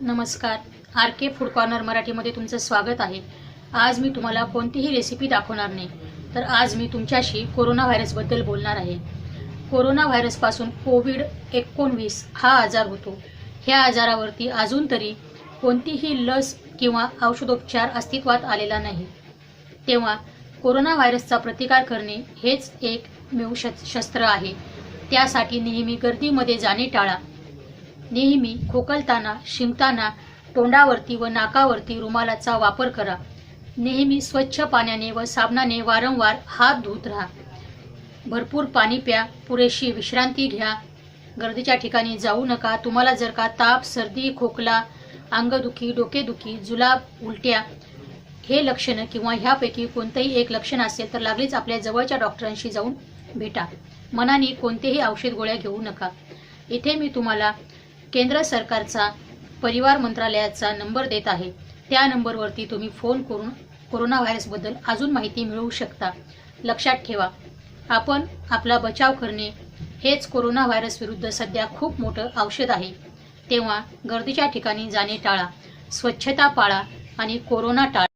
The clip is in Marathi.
नमस्कार. आर के फूड कॉर्नर मराठीमध्ये तुमचं स्वागत आहे. आज मी तुम्हाला कोणतीही रेसिपी दाखवणार नाही तर आज मी तुमच्याशी कोरोना व्हायरसबद्दल बोलणार आहे. कोरोना व्हायरसपासून कोविड एकोणवीस हा आजार होतो. ह्या आजारावरती अजून तरी कोणतीही लस किंवा औषधोपचार अस्तित्वात आलेला नाही. तेव्हा कोरोना व्हायरसचा प्रतिकार करणे हेच एक मिळू शस्त्र आहे. त्यासाठी नेहमी गर्दीमध्ये जाणे टाळा. नेहमी खोकलताना शिंकताना तोंडावरती व नाकावरती रुमालाचा वापर करा. नेहमी स्वच्छ पाण्याने व साबणाने वारंवार हात धुत राहा. भरपूर पाणी प्या पुरेशी विश्रांती घ्या. गर्दीच्या ठिकाणी जाऊ नका. तुम्हाला जर का ताप सर्दी खोकला अंगदुखी डोकेदुखी जुलाब उलट्या हे लक्षणं किंवा ह्यापैकी कोणतंही एक लक्षण असेल तर लागलीच आपल्या जवळच्या डॉक्टरांशी जाऊन भेटा. मनाने कोणतेही औषध गोळ्या घेऊ नका. इथे मी तुम्हाला केंद्र सरकारचा परिवार मंत्रालयाचा नंबर देत आहे. त्या नंबरवरती तुम्ही फोन करून कोरोना व्हायरसबद्दल अजून माहिती मिळवू शकता. लक्षात ठेवा आपण आपला बचाव करणे हेच कोरोना व्हायरस विरुद्ध सध्या खूप मोठं औषध आहे. तेव्हा गर्दीच्या ठिकाणी जाणे टाळा स्वच्छता पाळा आणि कोरोना टाळा.